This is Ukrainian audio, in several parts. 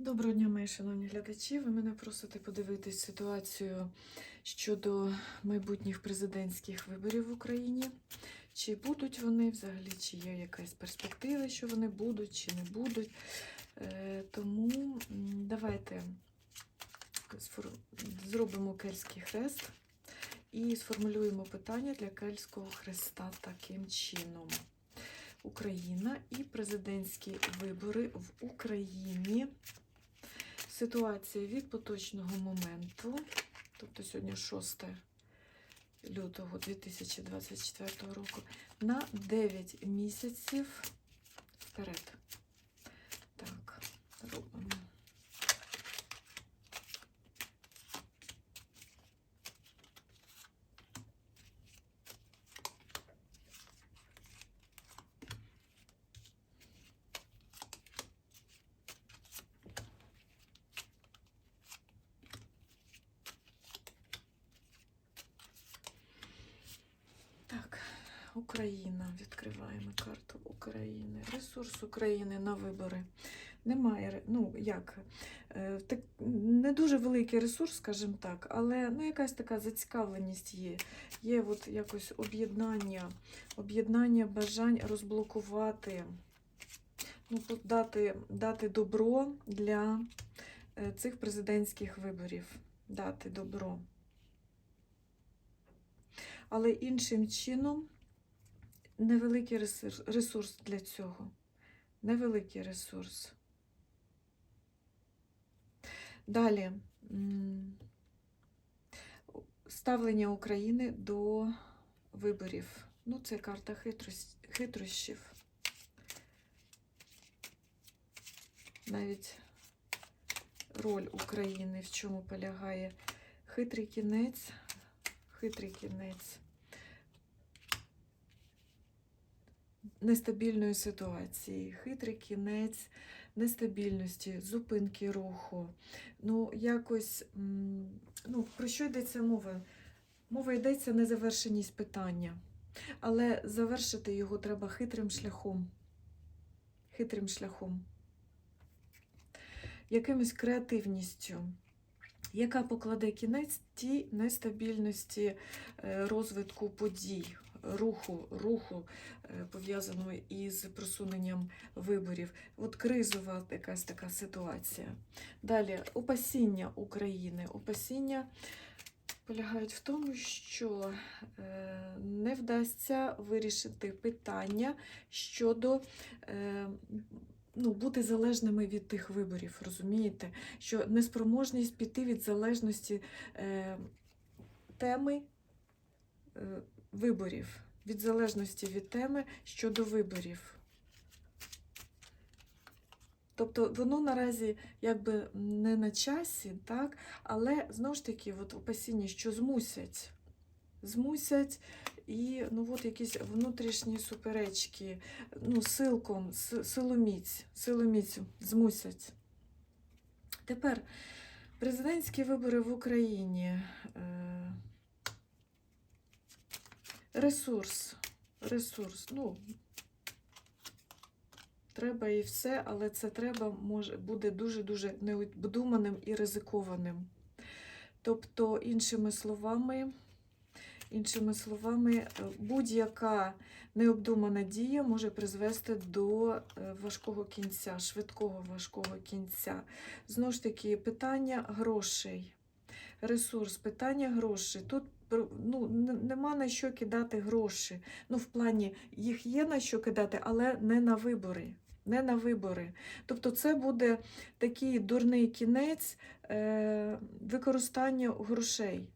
Доброго дня, мої шановні глядачі. Ви мене просите подивитись ситуацію щодо майбутніх президентських виборів в Україні. Чи будуть вони взагалі, чи є якась перспектива, що вони будуть, чи не будуть. Е, Тому давайте зробимо кельтський хрест і сформулюємо питання для кельтського хреста таким чином. Україна і президентські вибори в Україні. Ситуація від поточного моменту, тобто сьогодні 6 лютого 2024 року, на 9 місяців вперед. Так, робимо. Так, Україна. Відкриваємо карту України. Ресурс України на вибори. Немає, ну як, е, так, не дуже великий ресурс, скажімо так, але ну, якась така зацікавленість є. Є от якось об'єднання, об'єднання бажань розблокувати, ну, дати, дати добро для е, цих президентських виборів. Дати добро але іншим чином невеликий ресурс, для цього. Невеликий ресурс. Далі ставлення України до виборів. Ну, це карта хитрощів. Навіть роль України в чому полягає. Хитрий кінець, хитрий кінець нестабільної ситуації, хитрий кінець нестабільності, зупинки руху. Ну, якось, ну, про що йдеться мова? Мова йдеться незавершеність питання, але завершити його треба хитрим шляхом. Хитрим шляхом. Якимось креативністю яка покладе кінець тій нестабільності е, розвитку подій, руху, руху е, пов'язаного із просуненням виборів. От кризова якась така ситуація. Далі опасіння України. Опасіння полягають в тому, що е, не вдасться вирішити питання щодо. е, Ну, бути залежними від тих виборів, розумієте? Що неспроможність піти від залежності е, теми е, виборів, від залежності від теми щодо виборів. Тобто воно наразі якби не на часі, так? але знову ж таки, от опасіння, що змусять. Змусять і ну, от якісь внутрішні суперечки, ну, силком, силоміць, силоміць змусять. Тепер президентські вибори в Україні. Ресурс. Ресурс. Ну, треба і все, але це треба може, буде дуже-дуже необдуманим і ризикованим. Тобто, іншими словами, іншими словами, е, будь-яка необдумана дія може призвести до е, важкого кінця, швидкого важкого кінця. Знову ж таки, питання грошей. Ресурс, питання грошей. Тут ну, нема на що кидати гроші. Ну, в плані їх є на що кидати, але не на вибори. Не на вибори. Тобто це буде такий дурний кінець е, використання грошей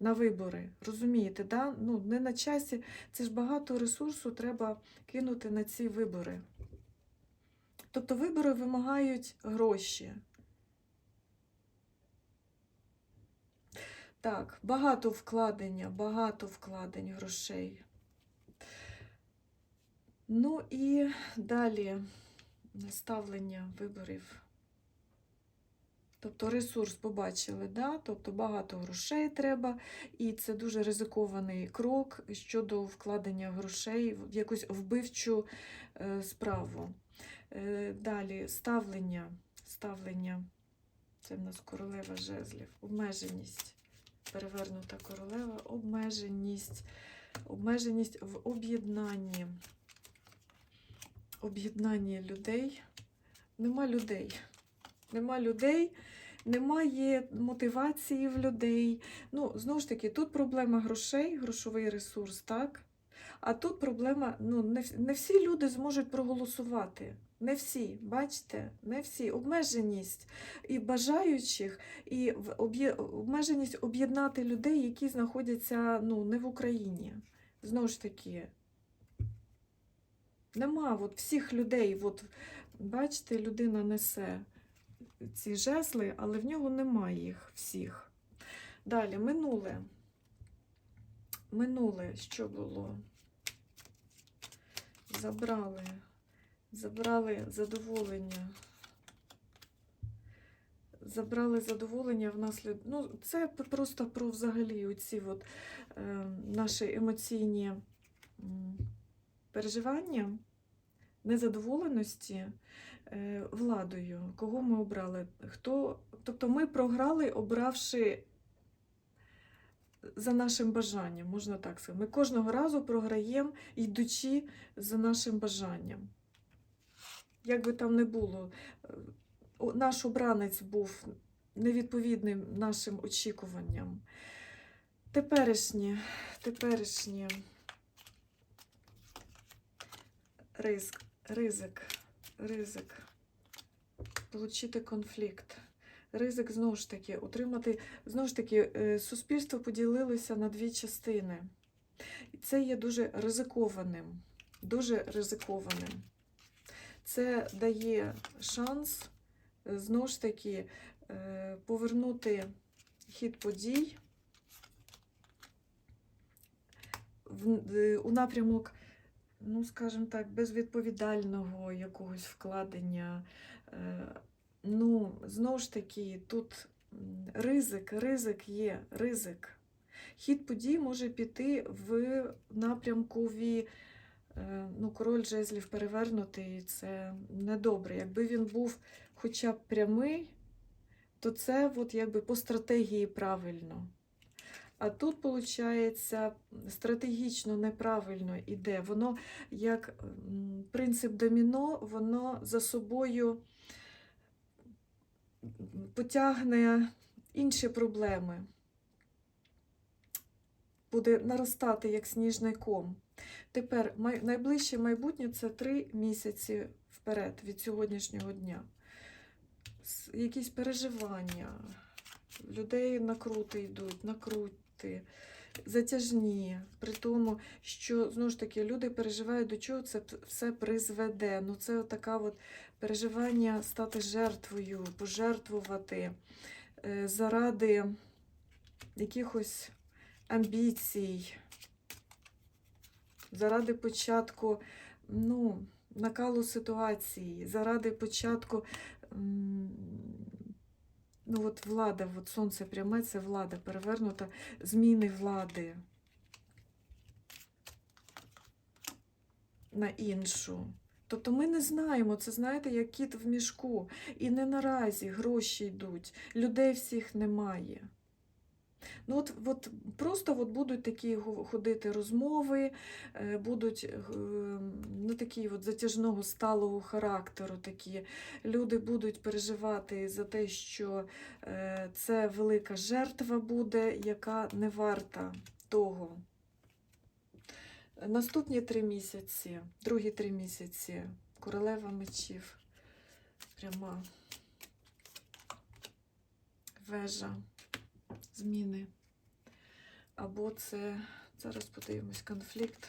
на вибори. Розумієте, да? ну, не на часі. Це ж багато ресурсу треба кинути на ці вибори. Тобто вибори вимагають гроші. Так, багато вкладення, багато вкладень грошей. Ну і далі ставлення виборів. Тобто ресурс побачили, да? тобто багато грошей треба, і це дуже ризикований крок щодо вкладення грошей в якусь вбивчу е, справу. Е, Далі ставлення. ставлення. Це в нас королева жезлів. Обмеженість. Перевернута королева, обмеженість. Обмеженість в об'єднанні. Об'єднанні людей. Нема людей. Нема людей, немає мотивації в людей. Ну, знову ж таки, тут проблема грошей, грошовий ресурс, так? А тут проблема, ну, не, не всі люди зможуть проголосувати. Не всі, бачите, не всі. Обмеженість і бажаючих, і обмеженість об'єднати людей, які знаходяться ну, не в Україні. Знову ж таки, нема от всіх людей. От, бачите, людина несе ці жезли, але в нього немає їх всіх. Далі, минуле. Минуле, що було? Забрали. Забрали задоволення. Забрали задоволення внаслід. Ну, це просто про взагалі оці от, е, наші емоційні переживання, незадоволеності е, владою. Кого ми обрали? Хто? Тобто ми програли, обравши за нашим бажанням, можна так сказати. Ми кожного разу програємо, йдучи за нашим бажанням. Як би там не було, е, наш обранець був невідповідним нашим очікуванням. Теперішнє, теперішнє ризик, ризик, ризик, получити конфлікт. Ризик знову ж таки отримати, знову ж таки, е, суспільство поділилося на дві частини. І це є дуже ризикованим. Дуже ризикованим. Це дає шанс е, знову ж таки е, повернути хід подій у напрямок, ну, скажімо так, безвідповідального якогось вкладення. Ну, знову ж таки, тут ризик, ризик є, ризик. Хід подій може піти в напрямкові, е, ну, король жезлів перевернутий, це недобре. Якби він був хоча б прямий, то це от якби по стратегії правильно. А тут, виходить, стратегічно неправильно іде. Воно як принцип доміно, воно за собою потягне інші проблеми. Буде наростати як сніжний ком. Тепер найближче майбутнє це три місяці вперед від сьогоднішнього дня. Якісь переживання, людей накрути йдуть, накрути, затяжні, при тому, що знову ж таки люди переживають, до чого це все призведе. Ну, це така от переживання стати жертвою, пожертвувати е, заради якихось амбіцій, заради початку ну, накалу ситуації, заради початку. Ну, от влада, от сонце пряме, це влада перевернута, зміни влади на іншу. Тобто ми не знаємо, це знаєте, як кіт в мішку. І не наразі гроші йдуть, людей всіх немає. Ну от, от просто от будуть такі ходити розмови, е, будуть е, ну, такі от затяжного сталого характеру. Такі. Люди будуть переживати за те, що е, це велика жертва буде, яка не варта того. Наступні три місяці, другі три місяці, королева мечів, пряма вежа, зміни. Або це, зараз подивимось, конфлікт.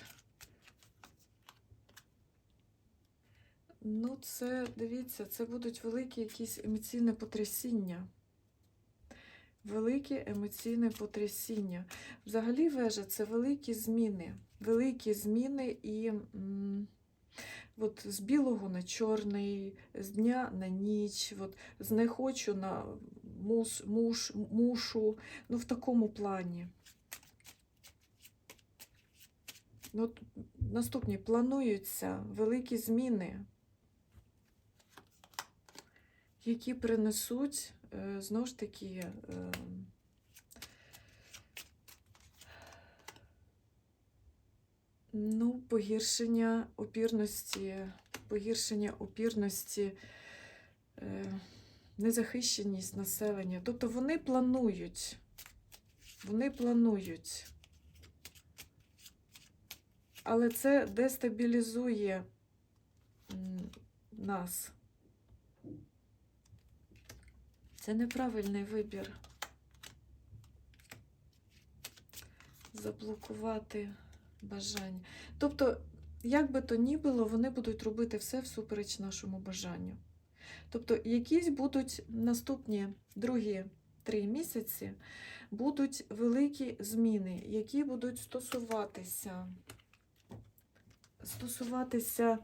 Ну, це, дивіться, це будуть великі якісь емоційне потрясіння. Велике емоційне потрясіння. Взагалі вежа це великі зміни. Великі зміни і м, от з білого на чорний, з дня на ніч, от, з не хочу на мус, муш, мушу. Ну, в такому плані. Ну, наступні плануються великі зміни. які принесуть, е, знову ж таки, е, ну, погіршення опірності, погіршення опірності, е, незахищеність населення. Тобто вони планують, вони планують. Але це дестабілізує нас. Це неправильний вибір. Заблокувати бажання. Тобто, як би то ні було, вони будуть робити все всупереч нашому бажанню. Тобто, якісь будуть наступні другі три місяці, будуть великі зміни, які будуть стосуватися, стосуватися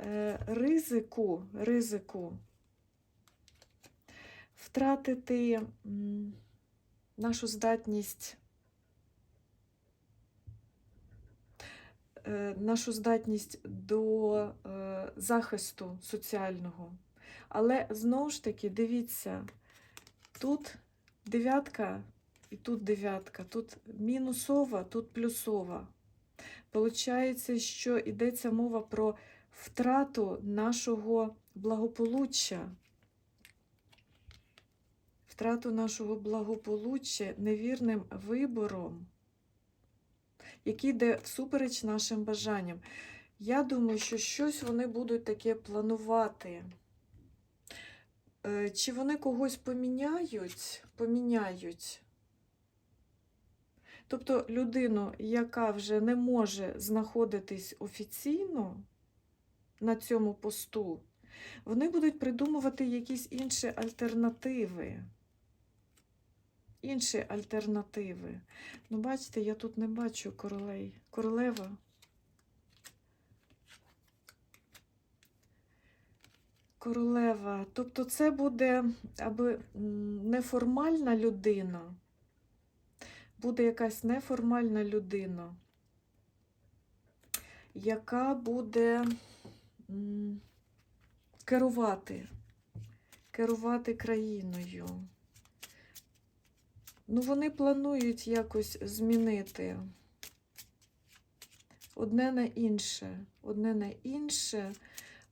е, ризику, ризику втратити нашу здатність, е, нашу здатність до е, захисту соціального. Але знову ж таки, дивіться, тут дев'ятка і тут дев'ятка, тут мінусова, тут плюсова. Получається, що йдеться мова про втрату нашого благополуччя втрату нашого благополуччя невірним вибором, який йде всупереч нашим бажанням. Я думаю, що щось вони будуть таке планувати. Е, Чи вони когось поміняють? Поміняють. Тобто людину, яка вже не може знаходитись офіційно на цьому посту, вони будуть придумувати якісь інші альтернативи. Інші альтернативи. Ну, бачите, я тут не бачу королей. Королева. Королева. Тобто це буде аби неформальна людина. Буде якась неформальна людина, яка буде керувати, керувати країною. Ну, вони планують якось змінити одне на інше, одне на інше,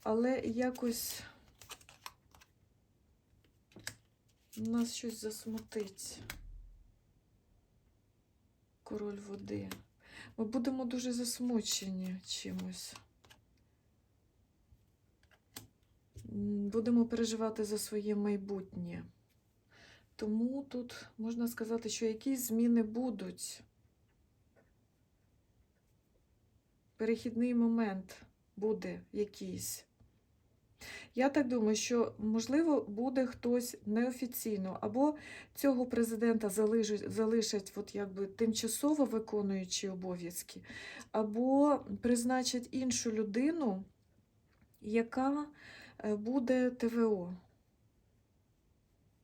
але якось нас щось засмутить. Король води. Ми будемо дуже засмучені чимось. Будемо переживати за своє майбутнє. Тому тут можна сказати, що якісь зміни будуть. Перехідний момент буде якийсь. Я так думаю, що, можливо, буде хтось неофіційно, або цього президента залишать, залишать от якби тимчасово виконуючи обов'язки, або призначать іншу людину, яка е, буде ТВО.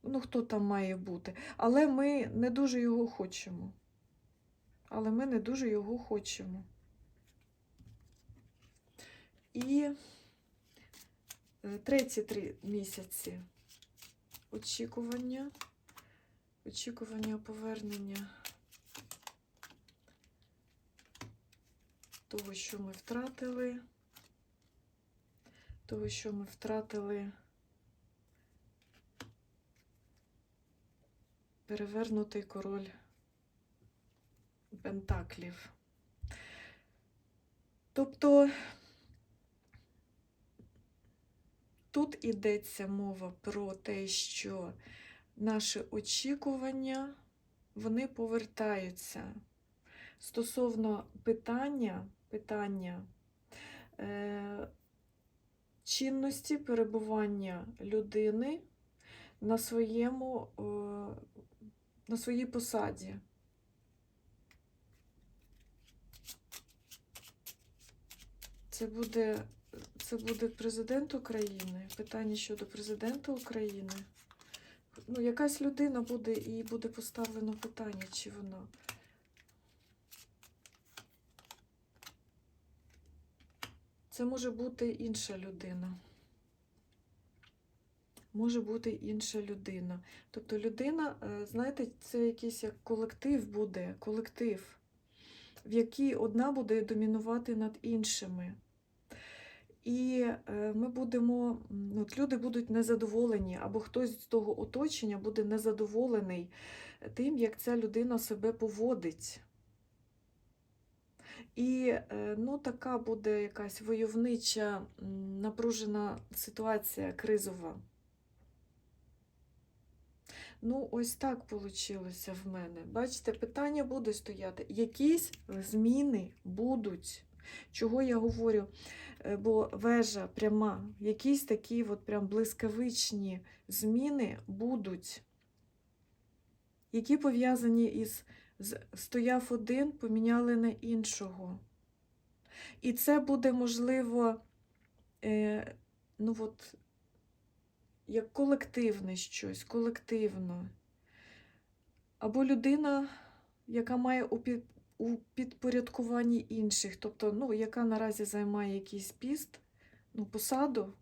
Ну, хто там має бути. Але ми не дуже його хочемо. Але ми не дуже його хочемо. І треті три місяці очікування, очікування повернення того, що ми втратили, того, що ми втратили. перевернутий король Пентаклів. Тобто тут йдеться мова про те, що наші очікування, вони повертаються. Стосовно питання, питання е, чинності перебування людини на своєму е, на своїй посаді. Це буде, це буде президент України. Питання щодо президента України. Ну, якась людина буде і буде поставлено питання, чи вона. Це може бути інша людина. може бути інша людина. Тобто людина, е, знаєте, це якийсь як колектив буде, колектив, в якій одна буде домінувати над іншими. І е, ми будемо, от люди будуть незадоволені, або хтось з того оточення буде незадоволений тим, як ця людина себе поводить. І е, ну, така буде якась войовнича, напружена ситуація кризова. Ну, ось так вийшло в мене. Бачите, питання буде стояти. Якісь зміни будуть. Чого я говорю? Е, Бо вежа пряма, якісь такі от прям блискавичні зміни будуть, які пов'язані із стояв один, поміняли на іншого. І це буде можливо, е, ну от, як колективне щось, колективно. Або людина, яка має у, підпорядкуванні інших, тобто, ну, яка наразі займає якийсь піст, ну, посаду.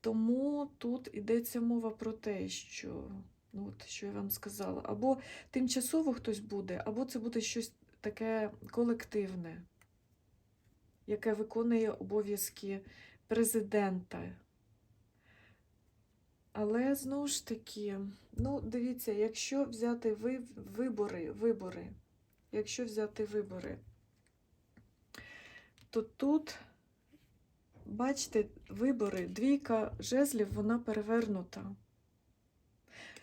Тому тут йдеться мова про те, що, ну, от, що я вам сказала, або тимчасово хтось буде, або це буде щось таке колективне, яке виконує обов'язки президента. Але знову ж таки, ну, дивіться, якщо взяти ви- вибори, вибори, якщо взяти вибори, то тут, бачите, вибори, двійка жезлів, вона перевернута.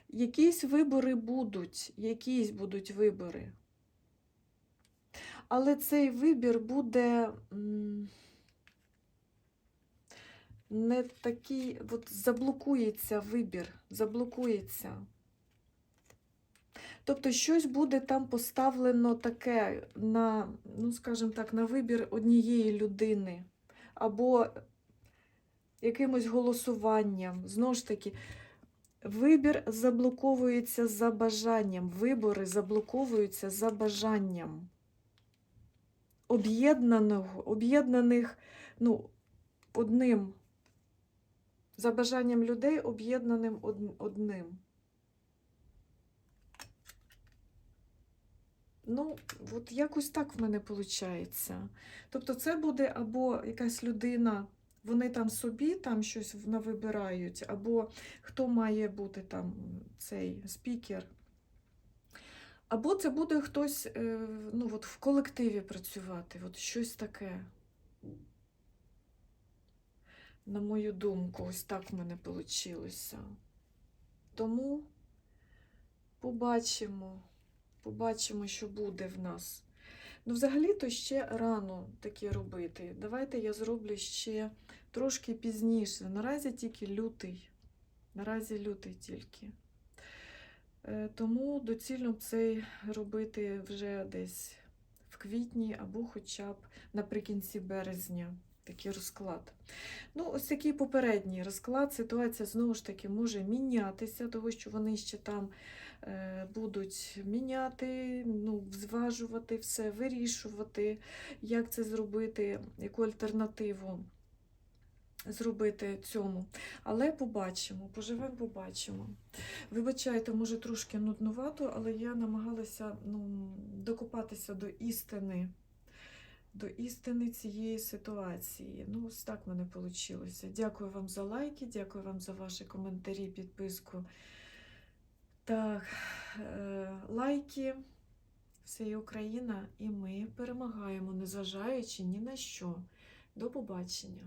Якісь вибори будуть, якісь будуть вибори. Але цей вибір буде не такий, от заблокується вибір, заблокується. Тобто щось буде там поставлено таке на, ну, скажімо так, на вибір однієї людини, або якимось голосуванням. Знову ж таки, вибір заблоковується за бажанням, вибори заблоковуються за бажанням об'єднаного, об'єднаних ну, одним, за бажанням людей, об'єднаним одним. Ну, от якось так в мене виходить. Тобто це буде або якась людина, вони там собі там щось навибирають, або хто має бути там цей спікер. Або це буде хтось е, ну, от в колективі працювати, от щось таке. На мою думку, ось так в мене вийшло. Тому побачимо, побачимо, що буде в нас. Ну, взагалі-то ще рано таке робити. Давайте я зроблю ще трошки пізніше. Наразі тільки лютий. Наразі лютий тільки. Е, Тому доцільно цей робити вже десь в квітні або хоча б наприкінці березня. Такий розклад. Ну, ось такий попередній розклад. Ситуація знову ж таки може мінятися, того що вони ще там е, будуть міняти, ну, зважувати все, вирішувати, як це зробити, яку альтернативу зробити цьому. Але побачимо, поживемо, побачимо. Вибачайте, може трошки нуднувато, але я намагалася ну, докопатися до істини, до істини цієї ситуації. Ну, ось так в мене вийшло. Дякую вам за лайки, дякую вам за ваші коментарі, підписку. Так, е, лайки. Все є Україна, і ми перемагаємо, незважаючи ні на що. До побачення.